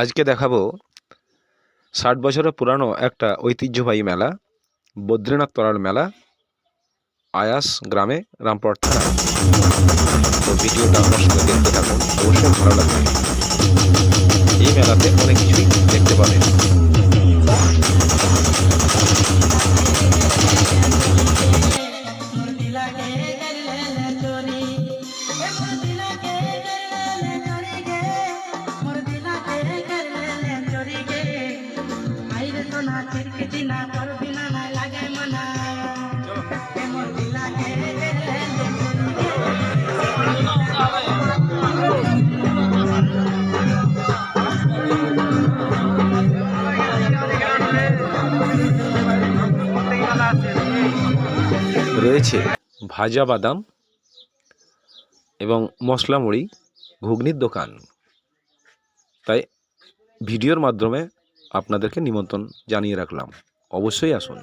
আজকে দেখাবো ষাট বছরের পুরানো একটা ঐতিহ্যবাহী মেলা, বদ্রীনাথ তলার মেলা, আয়াস গ্রামে রামপুর থানা। তো ভিডিওটা রয়েছে ভাজা বাদাম এবং মশলা মুড়ি, ঘুগনির দোকান। তাই ভিডিওর মাধ্যমে আপনাদেরকে নিমন্ত্রণ জানিয়ে রাখলাম। অবশ্যই আসুন।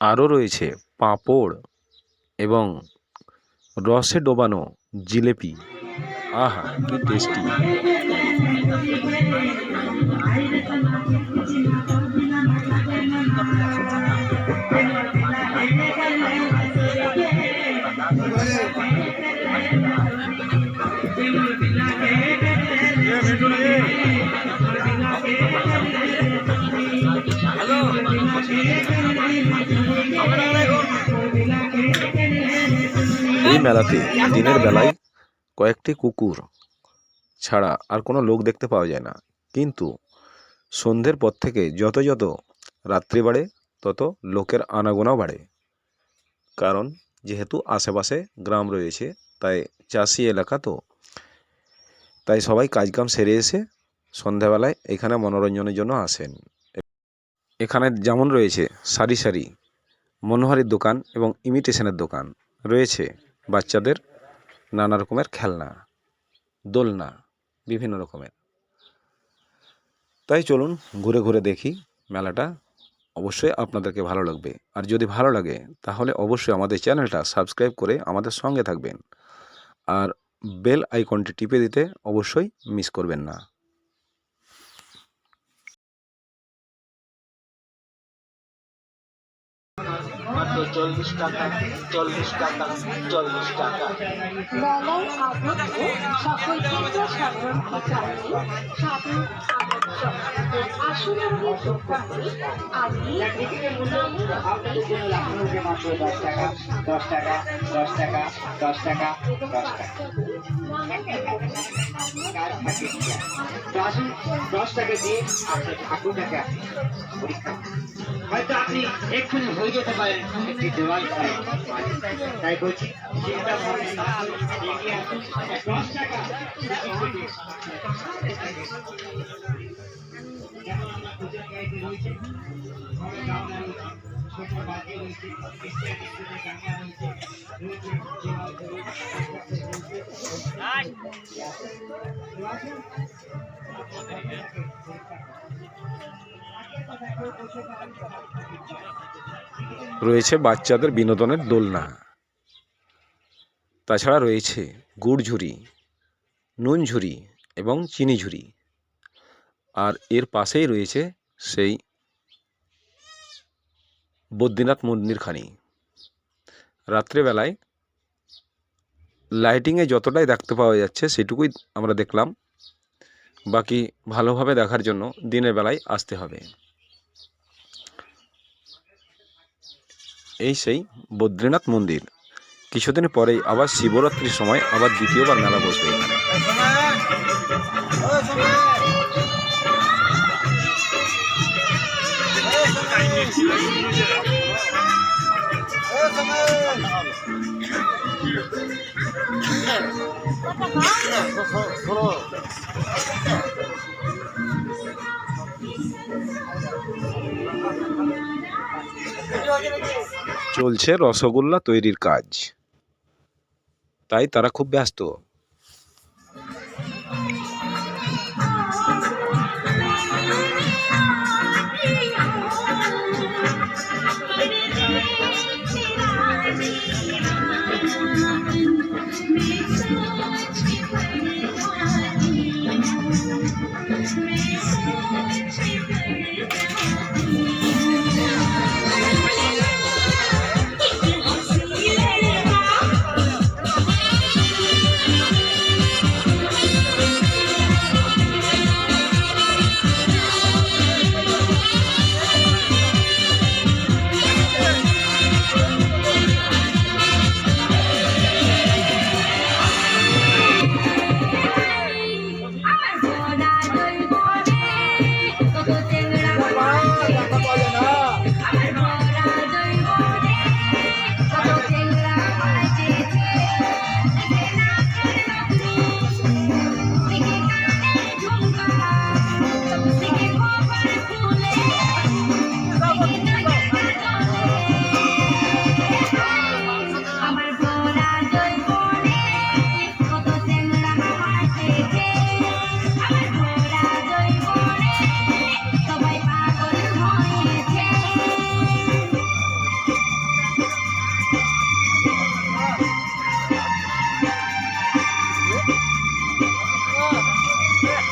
আরও রয়েছে পাঁপড় এবং রসে ডোবানো জিলেপি। আহা, কি টেস্টি। এই মেলাতে দিনের বেলায় কয়েকটি কুকুর ছাড়া আর কোনো লোক দেখতে পাওয়া যায় না। কিন্তু সন্ধ্যের পর থেকে যত যত রাত্রি বাড়ে, তত লোকের আনাগোনা বাড়ে। কারণ যেহেতু আশেপাশে গ্রাম রয়েছে তাই চাষি এলাকা তো। তাই সবাই কাজকাম সেরে এসে সন্ধ্যাবেলায় এখানে মনোরঞ্জনের জন্য আসেন। এখানে যেমন রয়েছে সারি সারি, মনোহারির দোকান এবং ইমিটেশনের দোকান, রয়েছে বাচ্চাদের নানা রকমের খেলনা, দোলনা, বিভিন্ন রকমের। তাই চলুন ঘুরে ঘুরে দেখি মেলাটা। অবশ্যই আপনাদেরকে ভালো লাগবে। আর যদি ভালো লাগে, তাহলে অবশ্যই আমাদের চ্যানেলটা সাবস্ক্রাইব করে আমাদের সঙ্গে থাকবেন। আর বেল আইকনটি টিপে দিতে অবশ্যই মিস করবেন না। চল্লিশ টাকা চল্লিশ টাকা চল্লিশ টাকা দশ টাকা দশ টাকা দশ টাকা দশ টাকা দশ টাকা আসুন দশ টাকা দিয়ে আপনার ঠাকুরটাকে হয়তো আপনি এক্ষুনি হয়ে যেতে পারেন একটি দেওয়াল তাই বলছি চিন্তা ভাবনা। দশ টাকা রয়েছে বাচ্চাদের বিনোদনের দোলনা। তাছাড়া রয়েছে গুড় ঝুড়ি নুন ঝুড়ি এবং চিনি ঝুড়ি আর এর পাশেই রয়েছে সেই বদ্রীনাথ মন্দিরখানি রাত্রেবেলায় লাইটিংয়ে যতটাই দেখতে পাওয়া যাচ্ছে, সেটুকুই আমরা দেখলাম। বাকি ভালোভাবে দেখার জন্য দিনের বেলায় আসতে হবে। এই সেই বদ্রীনাথ মন্দির। কিছুদিন পরেই আবার শিবরাত্রির সময় আবার দ্বিতীয়বার মেলা বসবে এখানে। চলছে রসগোল্লা তৈরির কাজ। তাই তারা খুব ব্যস্ত।